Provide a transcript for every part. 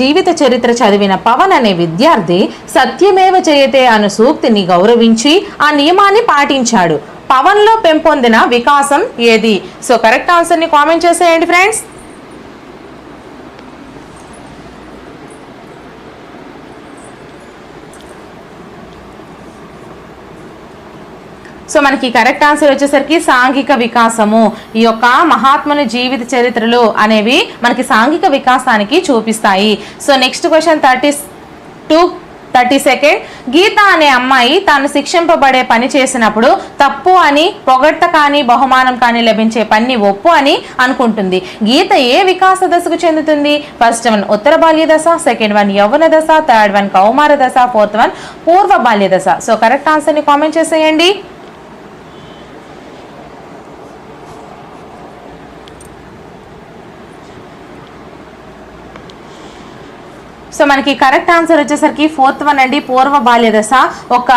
జీవిత చరిత్ర చదివిన పవన్ అనే విద్యార్థి సత్యమేవ జయతే అను సూక్తిని గౌరవించి ఆ నియమాన్ని పాటించాడు. పవన్లో పెంపొందిన వికాసం ఏది? సో కరెక్ట్ ఆన్సర్ని కామెంట్ చేసేయండి ఫ్రెండ్స్ సో మనకి కరెక్ట్ ఆన్సర్ వచ్చేసరికి సాంఘిక వికాసము. ఈ యొక్క మహాత్ముని జీవిత చరిత్రలు అనేవి మనకి సాంఘిక వికాసానికి చూపిస్తాయి. So next question thirty two thirty second. Geetha అనే అమ్మాయి తాను శిక్షింపబడే పని చేసినప్పుడు తప్పు అని పొగడ్త కానీ బహుమానం కానీ లభించే పని ఒప్పు అని అనుకుంటుంది. గీత ఏ వికాస దశకు చెందుతుంది? ఫస్ట్ వన్ ఉత్తర బాల్య దశ సెకండ్ వన్ యవ్వన దశ థర్డ్ వన్ కౌమార దశ ఫోర్త్ వన్ పూర్వ బాల్య దశ. సో కరెక్ట్ ఆన్సర్ని కామెంట్ చేసేయండి. సో మనకి కరెక్ట్ ఆన్సర్ వచ్చేసరికి ఫోర్త్ వన్ అండి. పూర్వ బాల్య దశ ఒక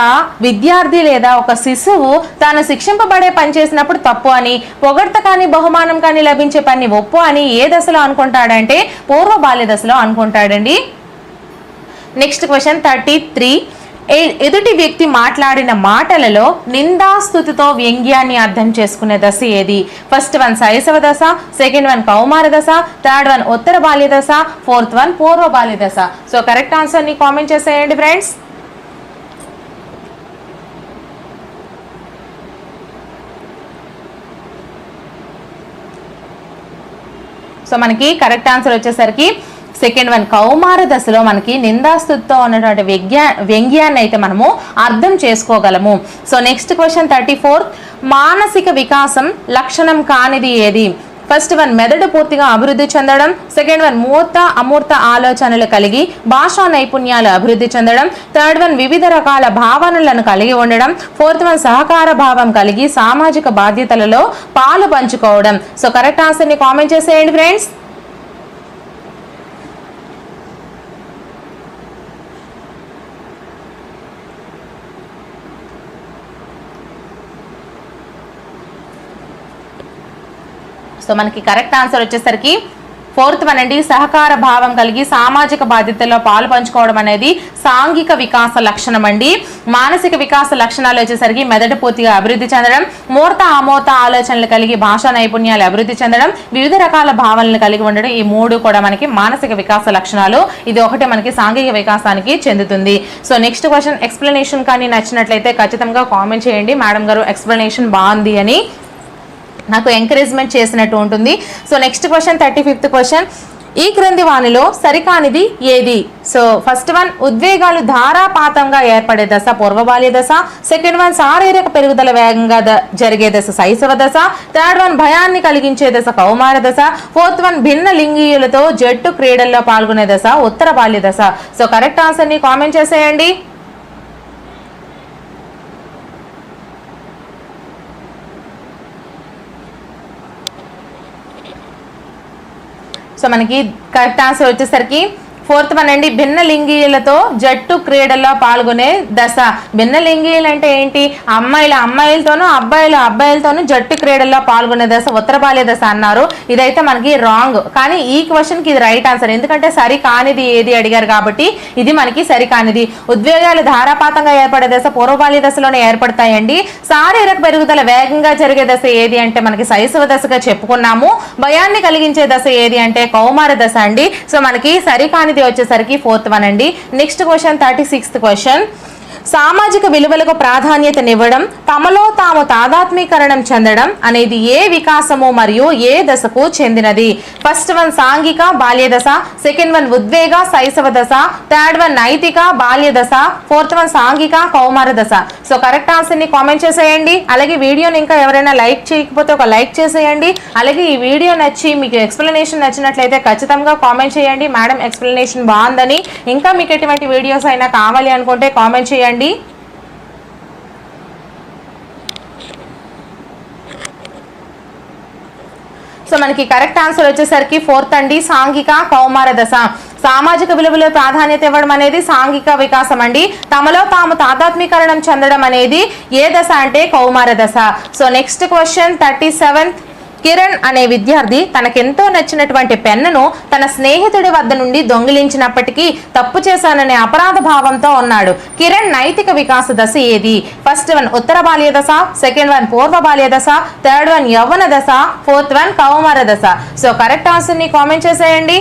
విద్యార్థి లేదా ఒక శిశువు తాను శిక్షింపబడే పని చేసినప్పుడు తప్పు అని పొగడ్త కానీ బహుమానం కానీ లభించే పని ఒప్పు అని ఏ దశలో అనుకుంటాడంటే పూర్వ బాల్య దశలో అనుకుంటాడండి. నెక్స్ట్ క్వశ్చన్ థర్టీ త్రీ ఎదుటి వ్యక్తి మాట్లాడిన మాటలలో నిందాస్తుతితో వ్యంగ్యాన్ని అర్థం చేసుకునే దశ ఏది? ఫస్ట్ వన్ శైశవ దశ సెకండ్ వన్ కౌమార దశ థర్డ్ వన్ ఉత్తర బాల్య దశ ఫోర్త్ వన్ పూర్వ బాల్య దశ. సో కరెక్ట్ ఆన్సర్ని కామెంట్ చేసేయండి ఫ్రెండ్స్ సో మనకి కరెక్ట్ ఆన్సర్ వచ్చేసరికి సెకండ్ వన్ కౌమార దశలో మనకి నిందాస్తుతో ఉన్నటువంటి వ్యజ్ఞా వ్యంగ్యాన్ని అయితే మనము అర్థం చేసుకోగలము. So next question thirty four మానసిక వికాసం లక్షణం కానిది ఏది? ఫస్ట్ వన్ మెదడు పూర్తిగా అభివృద్ధి చెందడం. సెకండ్ వన్ మూర్త అమూర్త ఆలోచనలు కలిగి భాషా నైపుణ్యాలు అభివృద్ధి చెందడం. థర్డ్ వన్ వివిధ రకాల భావనలను కలిగి ఉండడం. ఫోర్త్ వన్ సహకార భావం కలిగి సామాజిక బాధ్యతలలో పాలు పంచుకోవడం. సో కరెక్ట్ ఆన్సర్ని కామెంట్ చేసేయండి ఫ్రెండ్స్ సో మనకి కరెక్ట్ ఆన్సర్ వచ్చేసరికి ఫోర్త్ వన్ అండి సహకార భావం కలిగి సామాజిక బాధ్యతల్లో పాలు పంచుకోవడం అనేది సాంఘిక వికాస లక్షణం అండి. మానసిక వికాస లక్షణాలు వచ్చేసరికి మెదడు పూర్తిగా అభివృద్ధి చెందడం మూర్త ఆమోత ఆలోచనలు కలిగి భాషా నైపుణ్యాలు అభివృద్ధి చెందడం వివిధ రకాల భావనలు కలిగి ఉండడం ఈ మూడు కూడా మనకి మానసిక వికాస లక్షణాలు. ఇది ఒకటి మనకి సాంఘిక వికాసానికి చెందుతుంది. సో నెక్స్ట్ క్వశ్చన్ ఎక్స్ప్లెనేషన్ కానీ నచ్చినట్లయితే ఖచ్చితంగా కామెంట్ చేయండి. మేడం గారు ఎక్స్ప్లెనేషన్ బాగుంది అని నాకు ఎంకరేజ్మెంట్ చేసినట్టు ఉంటుంది. So next question thirty fifth question ఈ క్రింది వానిలో సరికానిది ఏది? సో ఫస్ట్ వన్ ఉద్వేగాలు ధారాపాతంగా ఏర్పడే దశ పూర్వబాల్య దశ. సెకండ్ వన్ శారీరక పెరుగుదల వేగంగా జరిగే దశ శైశవ దశ. థర్డ్ వన్ భయాన్ని కలిగించే దశ కౌమార దశ. ఫోర్త్ వన్ భిన్న లింగీయులతో జట్టు క్రీడల్లో పాల్గొనే దశ ఉత్తర బాల్య దశ. సో కరెక్ట్ ఆన్సర్ని కామెంట్ చేసేయండి. సో మనకి కరెక్ట్ ఆన్సర్ వచ్చేసరికి ఫోర్త్ వన్ అండి భిన్న లింగీయులతో జట్టు క్రీడల్లో పాల్గొనే దశ. భిన్న లింగీయులు అంటే ఏంటి? అమ్మాయిల అమ్మాయిలతోనూ అబ్బాయిల అబ్బాయిలతోనూ జట్టు క్రీడల్లో పాల్గొనే దశ ఉత్తర దశ అన్నారు. ఇదైతే మనకి రాంగ్. కానీ ఈ క్వశ్చన్కి ఇది రైట్ ఆన్సర్. ఎందుకంటే సరి కానిది ఏది అడిగారు కాబట్టి ఇది మనకి సరి కానిది. ఉద్వేగాలు ధారాపాతంగా ఏర్పడే దశ పూర్వబాల్య దశలోనే ఏర్పడతాయండి. శారీరక పెరుగుదల వేగంగా జరిగే దశ ఏది అంటే మనకి శైశవ దశగా చెప్పుకున్నాము. భయాన్ని కలిగించే దశ ఏది అంటే కౌమార దశ అండి. సో మనకి సరికానిది వచ్చేసరికి ఫోర్త్ వన్ అండి. Next question thirty sixth question సామాజిక విలువలకు ప్రాధాన్యతనివ్వడం తమలో తాము తాదాత్మీకరణం చెందడం అనేది ఏ వికాసము మరియు ఏ దశకు చెందినది. ఫస్ట్ వన్ సాంఘిక బాల్య దశ సెకండ్ వన్ ఉద్వేగ శైశవ దశ థర్డ్ వన్ నైతిక బాల్య దశ ఫోర్త్ వన్ సాంఘిక కౌమార దశ. సో కరెక్ట్ ఆన్సర్ని కామెంట్ చేసేయండి. అలాగే వీడియోని ఇంకా ఎవరైనా లైక్ చేయకపోతే ఒక లైక్ చేసేయండి. అలాగే ఈ వీడియో నచ్చి మీకు ఎక్స్ప్లెనేషన్ నచ్చినట్లయితే ఖచ్చితంగా కామెంట్ చేయండి. మేడం ఎక్స్ప్లెనేషన్ బాగుందని. ఇంకా మీకు ఎటువంటి వీడియోస్ అయినా కావాలి అనుకుంటే కామెంట్ చేయండి. సో మనకి కరెక్ట్ ఆన్సర్ వచ్చేసరికి ఫోర్త్ అండి సాంఘిక కౌమార దశ. సామాజిక విలువలో ప్రాధాన్యత ఇవ్వడం అనేది సాంఘిక వికాసం అండి. తమలో తాము తాదాత్మీకరణం చెందడం అనేది ఏ దశ అంటే కౌమార దశ. So next question thirty seven Kiran అనే విద్యార్థి తనకెంతో నచ్చినటువంటి పెన్నును తన స్నేహితుడి వద్ద నుండి దొంగిలించినప్పటికీ తప్పు చేశాననే అపరాధ భావంతో ఉన్నాడు. కిరణ్ నైతిక వికాస దశ ఏది? ఫస్ట్ వన్ ఉత్తర బాల్య దశ సెకండ్ వన్ పూర్వ బాల్య దశ థర్డ్ వన్ యవ్వన దశ ఫోర్త్ వన్ కౌమార దశ. సో కరెక్ట్ ఆన్సర్ని కామెంట్ చేసేయండి.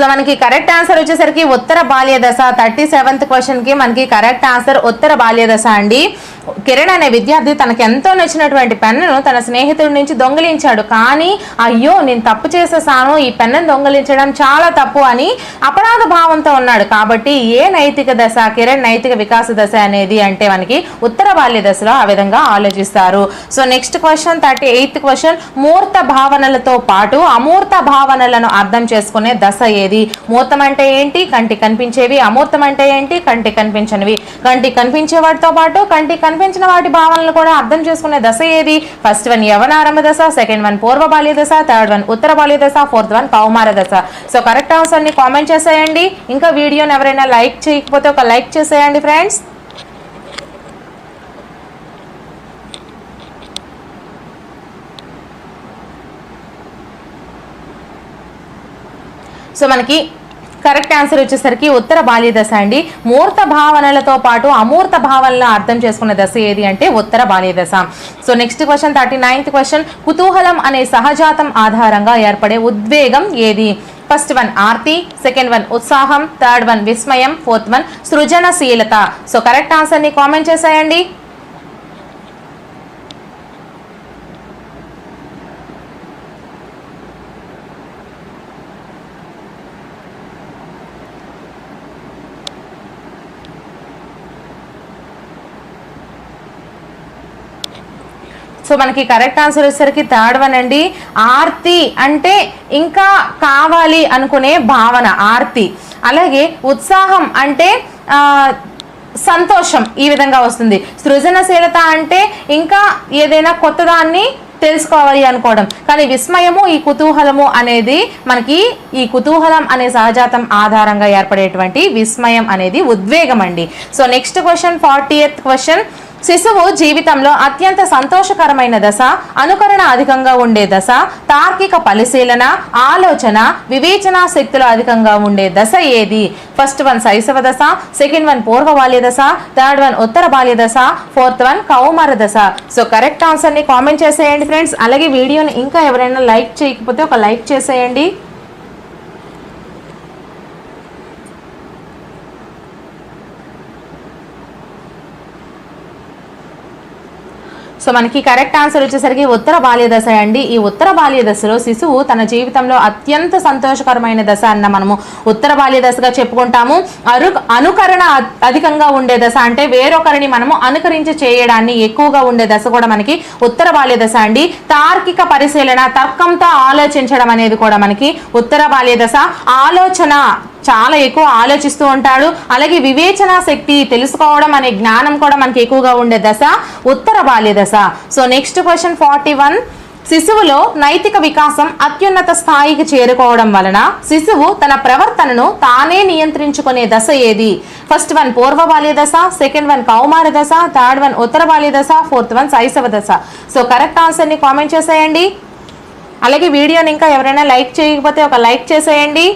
సో మనకి కరెక్ట్ ఆన్సర్ వచ్చేసరికి ఉత్తర బాల్య దశ థర్టీ సెవెంత్ క్వశ్చన్కి మనకి కరెక్ట్ ఆన్సర్ ఉత్తర బాల్య దశ అండి. కిరణ్ అనే విద్యార్థి తనకు ఎంతో నచ్చినటువంటి పెన్నును తన స్నేహితుడి నుంచి దొంగిలించాడు. కానీ అయ్యో నేను తప్పు చేసేసాను ఈ పెన్నును దొంగిలించడం చాలా తప్పు అని అపరాధ భావంతో ఉన్నాడు. కాబట్టి ఏ నైతిక దశ కిరణ్ నైతిక వికాస దశ అనేది అంటే మనకి ఉత్తర బాల్య దశలో ఆ విధంగా ఆలోచిస్తారు. So next question thirty eighth question మూర్త భావనలతో పాటు అమూర్త భావనలను అర్థం చేసుకునే దశ ఏది? మూర్తం అంటే ఏంటి? కంటి కనిపించేవి. అమూర్తం అంటే ఏంటి? కంటి కనిపించనివి. కంటి కనిపించే వాటితో పాటు కంటి కనిపించిన వాటి భావనలు కూడా అర్థం చేసుకునే దశ ఏది? ఫస్ట్ వన్ యవనారంభ దశ సెకండ్ వన్ పూర్వ బాల్య దశ థర్డ్ వన్ ఉత్తర బాల్య దశ ఫోర్త్ వన్ కౌమార దశ. సో కరెక్ట్ ఆన్సర్ని కామెంట్ చేసేయండి. ఇంకా వీడియోని ఎవరైనా లైక్ చేయకపోతే ఒక లైక్ చేసేయండి ఫ్రెండ్స్. సో మనకి కరెక్ట్ ఆన్సర్ వచ్చేసరికి ఉత్తర బాల్య దశ అండి. మూర్త భావనలతో పాటు అమూర్త భావనలను అర్థం చేసుకునే దశ ఏది అంటే ఉత్తర బాల్య దశ. So next question thirty ninth question కుతూహలం అనే సహజాతం ఆధారంగా ఏర్పడే ఉద్వేగం ఏది? ఫస్ట్ వన్ ఆర్తి సెకండ్ వన్ ఉత్సాహం థర్డ్ వన్ విస్మయం ఫోర్త్ వన్ సృజనశీలత. సో కరెక్ట్ ఆన్సర్ని కామెంట్ చేసేయండి. సో మనకి కరెక్ట్ ఆన్సర్ వచ్చేసరికి థర్డ్ వన్ అండి. ఆర్తి అంటే ఇంకా కావాలి అనుకునే భావన ఆర్తి. అలాగే ఉత్సాహం అంటే సంతోషం ఈ విధంగా వస్తుంది. సృజనశీలత అంటే ఇంకా ఏదైనా కొత్తదాన్ని తెలుసుకోవాలి అనుకోవడం. కానీ విస్మయము ఈ కుతూహలము అనేది మనకి ఈ కుతూహలం అనే సహజాతం ఆధారంగా ఏర్పడేటువంటి విస్మయం అనేది ఉద్వేగం అండి. So next question forty eighth question. శిశువు జీవితంలో అత్యంత సంతోషకరమైన దశ అనుకరణ అధికంగా ఉండే దశ తార్కిక పరిశీలన ఆలోచన వివేచనా శక్తులు అధికంగా ఉండే దశ ఏది? ఫస్ట్ వన్ శైశవ దశ సెకండ్ వన్ పూర్వ బాల్య దశ థర్డ్ వన్ ఉత్తర బాల్య దశ ఫోర్త్ వన్ కౌమార దశ. సో కరెక్ట్ ఆన్సర్ని కామెంట్ చేసేయండి ఫ్రెండ్స్ అలాగే వీడియోని ఇంకా ఎవరైనా లైక్ చేయకపోతే ఒక లైక్ చేసేయండి. సో మనకి కరెక్ట్ ఆన్సర్ వచ్చేసరికి ఉత్తర బాల్య దశ అండి. ఈ ఉత్తర బాల్య దశలో శిశువు తన జీవితంలో అత్యంత సంతోషకరమైన దశ అన్న మనము ఉత్తర బాల్య దశగా చెప్పుకుంటాము. అరు అనుకరణ అధికంగా ఉండే దశ అంటే వేరొకరిని మనము అనుకరించి చేయడాన్ని ఎక్కువగా ఉండే దశ కూడా మనకి ఉత్తర బాల్య దశ అండి. తార్కిక పరిశీలన తర్కంతో ఆలోచించడం అనేది కూడా మనకి ఉత్తర బాల్య దశ. ఆలోచన చాలా ఎక్కువ ఆలోచిస్తూ ఉంటాడు. అలాగే వివేచన శక్తి తెలుసుకోవడం అనే జ్ఞానం కూడా మనకి ఎక్కువగా ఉండే దశ ఉత్తర బాల్య దశ. So next question forty one శిశువులో నైతిక వికాసం అత్యున్నత స్థాయికి చేరుకోవడం వలన శిశువు తన ప్రవర్తనను తానే నియంత్రించుకునే దశ ఏది? ఫస్ట్ వన్ పూర్వ బాల్య దశ సెకండ్ వన్ కౌమార దశ థర్డ్ వన్ ఉత్తర బాల్య దశ ఫోర్త్ వన్ శైశవ దశ. సో కరెక్ట్ ఆన్సర్ని కామెంట్ చేసేయండి. అలాగే వీడియోని ఇంకా ఎవరైనా లైక్ చేయకపోతే ఒక లైక్ చేసేయండి.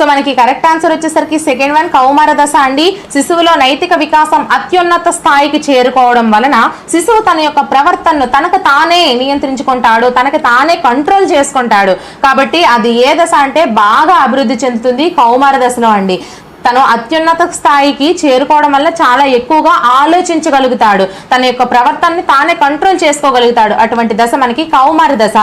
సో మనకి కరెక్ట్ ఆన్సర్ వచ్చేసరికి సెకండ్ వన్ కౌమార దశ అండి. శిశువులో నైతిక వికాసం అత్యున్నత స్థాయికి చేరుకోవడం వలన శిశువు తన యొక్క ప్రవర్తనను తనకు తానే నియంత్రించుకుంటాడు తనకు తానే కంట్రోల్ చేసుకుంటాడు. కాబట్టి అది ఏ దశ అంటే బాగా అభివృద్ధి చెందుతుంది కౌమార దశలో అండి. తను అత్యున్నత స్థాయికి చేరుకోవడం వల్ల చాలా ఎక్కువగా ఆలోచించగలుగుతాడు. తన యొక్క ప్రవర్తనని తానే కంట్రోల్ చేసుకోగలుగుతాడు. అటువంటి దశ మనకి కౌమార దశ.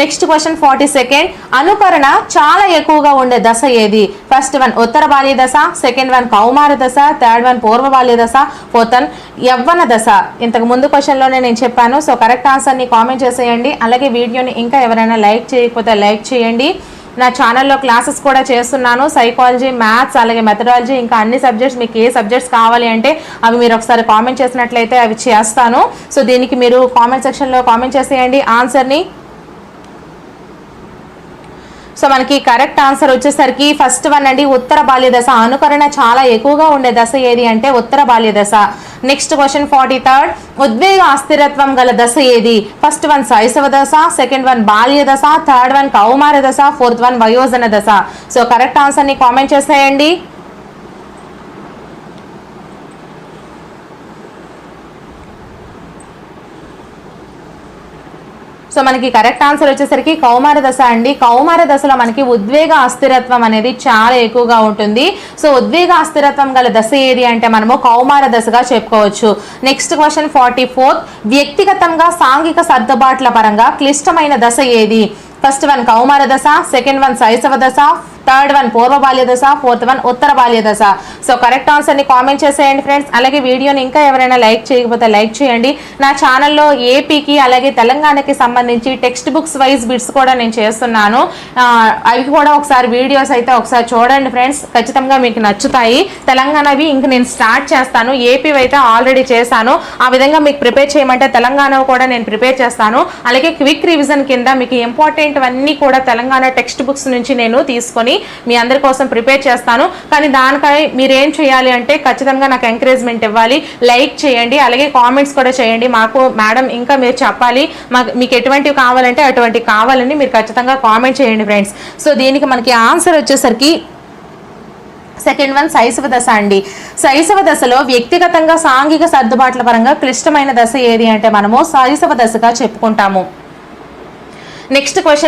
నెక్స్ట్ క్వశ్చన్ ఫార్టీ సెకండ్ అనుకరణ చాలా ఎక్కువగా ఉండే దశ ఏది? ఫస్ట్ వన్ ఉత్తర బాల్య దశ. సెకండ్ వన్ కౌమార దశ. థర్డ్ వన్ పూర్వ బాల్య దశ. ఫోర్త్ వన్ యవ్వన దశ. ఇంతకు ముందు క్వశ్చన్లోనే నేను చెప్పాను. సో కరెక్ట్ ఆన్సర్ని కామెంట్ చేసేయండి. అలాగే వీడియోని ఇంకా ఎవరైనా లైక్ చేయకపోతే లైక్ చేయండి. నా ఛానల్లో క్లాసెస్ కూడా చేస్తున్నాను. సైకాలజీ మ్యాథ్స్ అలాగే మెథడాలజీ ఇంకా అన్ని సబ్జెక్ట్స్ మీకు ఏ సబ్జెక్ట్స్ కావాలి అంటే అవి మీరు ఒకసారి కామెంట్ చేసినట్లయితే అవి చేస్తాను. సో దీనికి మీరు కామెంట్ సెక్షన్లో కామెంట్ చేసేయండి. ఆన్సర్ని సో మనకి కరెక్ట్ ఆన్సర్ వచ్చేసరికి ఫస్ట్ వన్ అండి ఉత్తర బాల్య దశ. అనుకరణ చాలా ఎక్కువగా ఉండే దశ ఏది అంటే ఉత్తర బాల్య దశ. నెక్స్ట్ క్వశ్చన్ ఫార్టీ థర్డ్ ఉద్వేగ అస్థిరత్వం గల దశ ఏది? ఫస్ట్ వన్ శైశవ దశ సెకండ్ వన్ బాల్య దశ థర్డ్ వన్ కౌమార దశ ఫోర్త్ వన్ వయోజన దశ. సో కరెక్ట్ ఆన్సర్ని కామెంట్ చేసేయండి. సో మనకి కరెక్ట్ ఆన్సర్ వచ్చేసరికి కౌమార దశ అండి. కౌమార దశలో మనకి ఉద్వేగ అస్థిరత్వం అనేది చాలా ఎక్కువగా ఉంటుంది. సో ఉద్వేగ అస్థిరత్వం గల దశ ఏది అంటే మనము కౌమార దశగా చెప్పుకోవచ్చు. నెక్స్ట్ క్వశ్చన్ ఫార్టీ ఫోర్త్ వ్యక్తిగతంగా సాంఘిక సర్దుబాట్ల పరంగా క్లిష్టమైన దశ ఏది? ఫస్ట్ వన్ కౌమార దశ సెకండ్ వన్ శైశవ దశ థర్డ్ వన్ పూర్వ బాల్య దశ ఫోర్త్ వన్ ఉత్తర బాల్య దశ. సో కరెక్ట్ ఆన్సర్ని కామెంట్ చేసేయండి ఫ్రెండ్స్ అలాగే వీడియోని ఇంకా ఎవరైనా లైక్ చేయకపోతే లైక్ చేయండి. నా ఛానల్లో ఏపీకి అలాగే తెలంగాణకి సంబంధించి టెక్స్ట్ బుక్స్ వైజ్ బిట్స్ కూడా నేను చేస్తున్నాను. అవి కూడా ఒకసారి వీడియోస్ అయితే ఒకసారి చూడండి ఫ్రెండ్స్ ఖచ్చితంగా మీకు నచ్చుతాయి. తెలంగాణవి ఇంక నేను స్టార్ట్ చేస్తాను. ఏపీ అయితే ఆల్రెడీ చేశాను. ఆ విధంగా మీకు ప్రిపేర్ చేయమంటే తెలంగాణ కూడా నేను ప్రిపేర్ చేస్తాను. అలాగే క్విక్ రివిజన్ కింద మీకు ఇంపార్టెంట్ అన్నీ కూడా తెలంగాణ టెక్స్ట్ బుక్స్ నుంచి నేను తీసుకొని మీ అందరి కోసం ప్రిపేర్ చేస్తాను. కానీ దానికై మీరేం చేయాలి అంటే ఖచ్చితంగా నాకు ఎంకరేజ్మెంట్ ఇవ్వాలి. లైక్ చేయండి. అలాగే కామెంట్స్ కూడా చేయండి. మాకు మేడం ఇంకా మీరు చెప్పాలి. మాకు మీకు ఎటువంటివి కావాలంటే అటువంటివి కావాలని మీరు ఖచ్చితంగా కామెంట్ చేయండి ఫ్రెండ్స్ సో దీనికి మనకి ఆన్సర్ వచ్చేసరికి సెకండ్ వన్ శైశవ దశ అండి. శైశవ దశలో వ్యక్తిగతంగా సాంఘిక సర్దుబాట్ల పరంగా క్లిష్టమైన దశ ఏది అంటే మనము శైశవ దశగా చెప్పుకుంటాము. Next question